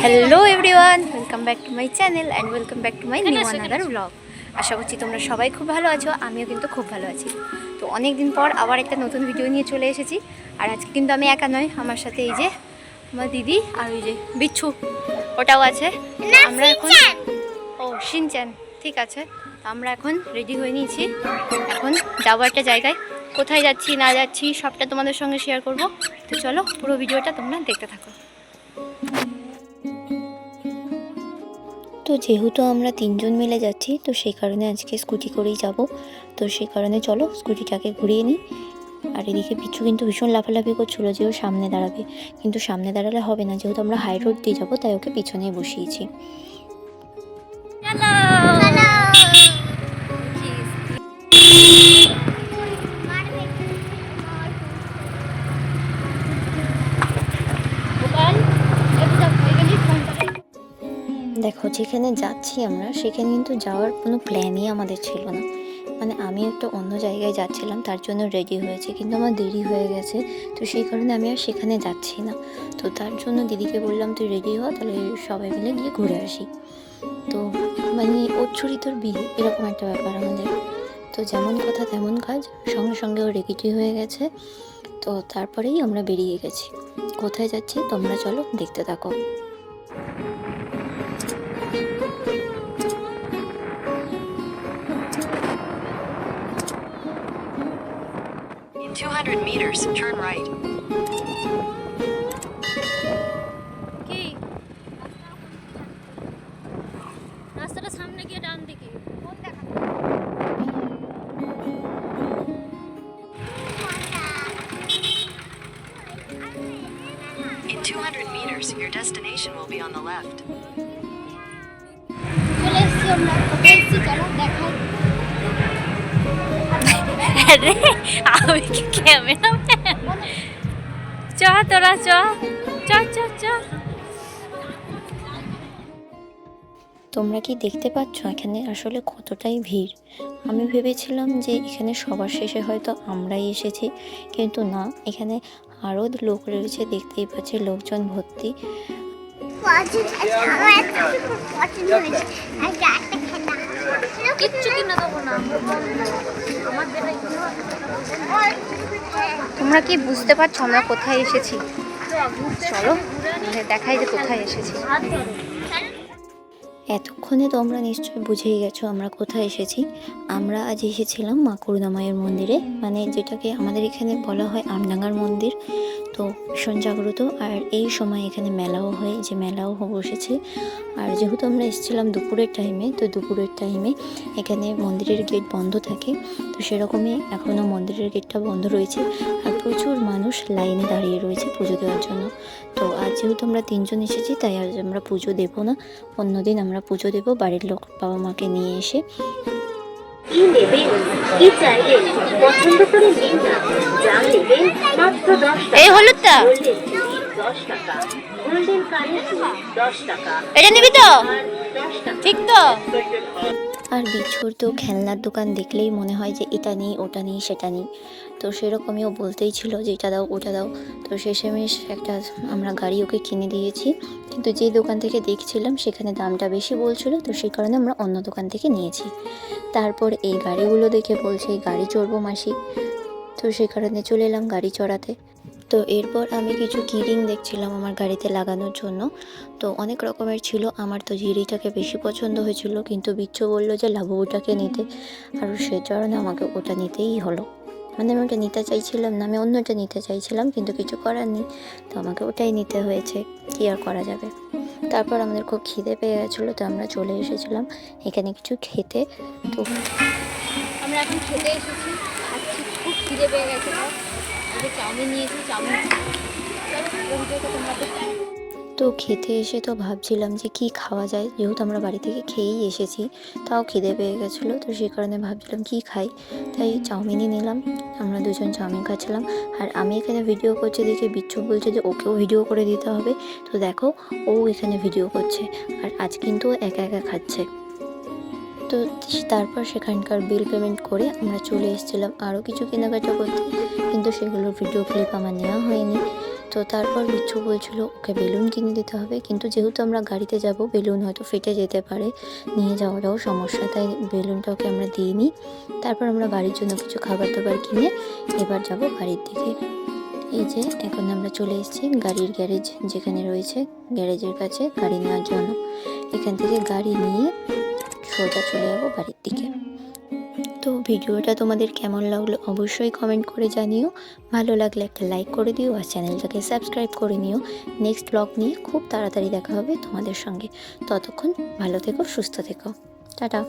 Hello everyone welcome back to my channel and welcome back to my new another vlog আশা করছি তোমরা সবাই খুব ভালো আছো আমিও কিন্তু খুব ভালো আছি। তো অনেক দিন পর আবার একটা নতুন ভিডিও নিয়ে চলে এসেছি। আর আজকে কিন্তু আমি একা নয় আমার সাথে এই যে আমার দিদি আর ওই যে বিচ্ছু ওটাও আছে। আমরা এখন ও শিনচ্যান ঠিক আছে। তো আমরা এখন রেডি হয়ে নিয়েছি। এখন যাব একটা জায়গায়। কোথায় যাচ্ছি না যাচ্ছি সবটা তোমাদের সঙ্গে শেয়ার করব। তো চলো পুরো ভিডিওটা তোমরা দেখতে থাকো। তো যেহেতু আমরা তিনজন মিলে যাচ্ছি, তো সেই কারণে আজকে স্কুটি করেই যাব। তো সেই কারণে চলো স্কুটিটাকে ঘুরিয়ে নিই। আর এদিকে পিছু কিন্তু ভীষণ লাফালাফি করছিল যে ও সামনে দাঁড়াবে। কিন্তু সামনে দাঁড়ালে হবে না, যেহেতু আমরা হাই রোড দিয়ে যাব, তাই ওকে পিছনেই বসিয়েছি। যেখানে যাচ্ছি আমরা, সেখানে কিন্তু যাওয়ার কোনো প্ল্যানই আমাদের ছিল না। মানে আমি একটা অন্য জায়গায় যাচ্ছিলাম, তার জন্য রেডি হয়েছে, কিন্তু আমার দেরি হয়ে গেছে, তো সেই কারণে আমি আর সেখানে যাচ্ছি না। তো তার জন্য দিদিকে বললাম, তুই রেডি হ, তাহলে সবাই মিলে গিয়ে ঘুরে আসি। তো মানে ওর ছুরি তোর বিয়ে, এরকম একটা ব্যাপার আমাদের। তো যেমন কথা তেমন কাজ, সঙ্গে সঙ্গে ও রেডি হয়ে গেছে। তো তারপরেই আমরা বেরিয়ে গেছি। কোথায় যাচ্ছি, তোমরা চলো দেখতে থাকো। 200 meters, turn right. কি রাস্তাটা সামনে গিয়ে ডান দিকে In 200 meters, your destination will be on the left. চলে এসছি আমরা কোথায় এসছি চলো দেখাই আরে আমি কি ক্যামেরাম্যান চ তোরা চ। চ চ চ। তোমরা কি দেখতে পাচ্ছ এখানে আসলে কতটাই ভিড়? আমি ভেবেছিলাম যে এখানে সবার শেষে হয়তো আমরাই এসেছি কিন্তু না এখানে আরও লোক রয়েছে দেখতেই পাচ্ছি লোকজন ভর্তি। কিচ্ছু কিনে তোমরা কি বুঝতে পারছ আমরা কোথায় এসেছি? চলো দেখাই যে কোথায় এসেছি। এতক্ষণে তোমরা নিশ্চয়ই বুঝেই গেছো আমরা কোথায় এসেছি। আমরা আজ এসেছিলাম মা করুণাময়ের মন্দিরে মানে যেটাকে আমাদের এখানে বলা হয় আমডাঙ্গার মন্দির। তো ভীষণ জাগ্রত। আর এই সময় এখানে মেলাও হয়, যে মেলাও বসেছে। আর যেহেতু আমরা এসেছিলাম দুপুরের টাইমে তো দুপুরের টাইমে এখানে মন্দিরের গেট বন্ধ থাকে। তো সেরকমই এখনও মন্দিরের গেটটা বন্ধ রয়েছে। আর প্রচুর মানুষ লাইনে দাঁড়িয়ে রয়েছে পুজো দেওয়ার জন্য। তো আজ যেহেতু আমরা তিনজন এসেছি, তাই আজ আমরা পুজো দেবো না। অন্যদিন আমরা পুজো দেবো বাড়ির লোক বাবা মাকে নিয়ে এসে। কি নেবেন কি চাইলেন পছন্দ করে নিন না। যা নেবেন মাত্র দশ টাকা। এই হলুদটা। গোল্ডেন দশ টাকা। গোল্ডেন দশ টাকা। এটা নিবি তো? ঠিক তো? আর বিছুর তো খেলনার দোকান দেখলেই মনে হয় যে এটা নেই, ওটা নেই, সেটা নেই। তো সেরকমই ও বলতেই ছিল যে এটা দাও, ওটা দাও। তো শেষেমেশ একটা আমরা গাড়ি ওকে কিনে দিয়েছি। কিন্তু যে দোকান থেকে দেখছিলাম সেখানে দামটা বেশি বলছিল, তো সেই কারণে আমরা অন্য দোকান থেকে নিয়েছি। তারপর এই গাড়িগুলো দেখে বলছে গাড়ি চড়বো মাসি। তো সেই কারণে চলে এলাম গাড়ি চড়াতে। তো এরপর আমি কিছু কিরিং দেখছিলাম আমার গাড়িতে লাগানোর জন্য। তো অনেক রকমের ছিল। আমার তো জিরিটাকে বেশি পছন্দ হয়েছিল, কিন্তু বিচ্ছু বলল যে লাবুটাকে নিতে। আর সে কারণে আমাকে ওটা নিতেই হলো। মানে আমি ওটা নিতে চাইছিলাম না, আমি অন্যটা নিতে চাইছিলাম, কিন্তু কিছু করার নেই। তো আমাকে ওটাই নিতে হয়েছে, কী আর করা যাবে? তারপর আমাদের খুব খিদে পেয়ে গেছিল, তো আমরা চলে এসেছিলাম এখানে কিছু খেতে। তো আমরা এখন খেতে এসেছি। খুব খিদে পেয়ে গেছে তো খেতে এসে তো ভাবছিলাম যে কি খাওয়া যায়। যেহেতু আমরা বাড়ি থেকে খেয়েই এসেছি, তাও খিদে পেয়ে গেছিল। তো সেই কারণে ভাবছিলাম কি খাই? তাই চাউমিনই নিলাম। আমরা দুজন চাউমিন খাচ্ছিলাম। আর আমি এখানে ভিডিও করছি দেখে বিচ্ছু বলছে যে ওকেও ভিডিও করে দিতে হবে। তো দেখো, ও এখানে ভিডিও করছে। আর আজ কিন্তু একা একা খাচ্ছে। তো তারপর সেখানকার বিল পেমেন্ট করে আমরা চলে এসেছিলাম আরও কিছু কেনাকাটা করতে। কিন্তু সেগুলোর ভিডিও ক্লিপ আমার নেওয়া হয়নি। তো তারপর বিচ্ছু বলছিল, ওকে বেলুন কিনে দিতে হবে। কিন্তু যেহেতু আমরা গাড়িতে যাব, বেলুন হয়তো ফেটে যেতে পারে। নিয়ে যাওয়াটাও সমস্যা, তাই বেলুনটা ওকে আমরা দিই দিইনি। তারপর আমরা বাড়ির জন্য কিছু খাবার দাবার কিনে এবার যাব বাড়ির দিকে। এই যে, এখন আমরা চলে এসেছি গাড়ির গ্যারেজ যেখানে রয়েছে, গ্যারেজের কাছে গাড়ি নেওয়ার জন্য। এখান থেকে গাড়ি নিয়ে সোজা চলে যাব বাড়ির দিকে। তো ভিডিওটা তোমাদের কেমন লাগল অবশ্যই কমেন্ট করে জানিও। ভালো লাগলে একটা লাইক করে দিও আর চ্যানেলটাকে সাবস্ক্রাইব করে নিও। নেক্সট ব্লগ নিয়ে খুব তাড়াতাড়ি দেখা হবে তোমাদের সঙ্গে। ততক্ষণ ভালো থেকো, সুস্থ থেকো। টাটা।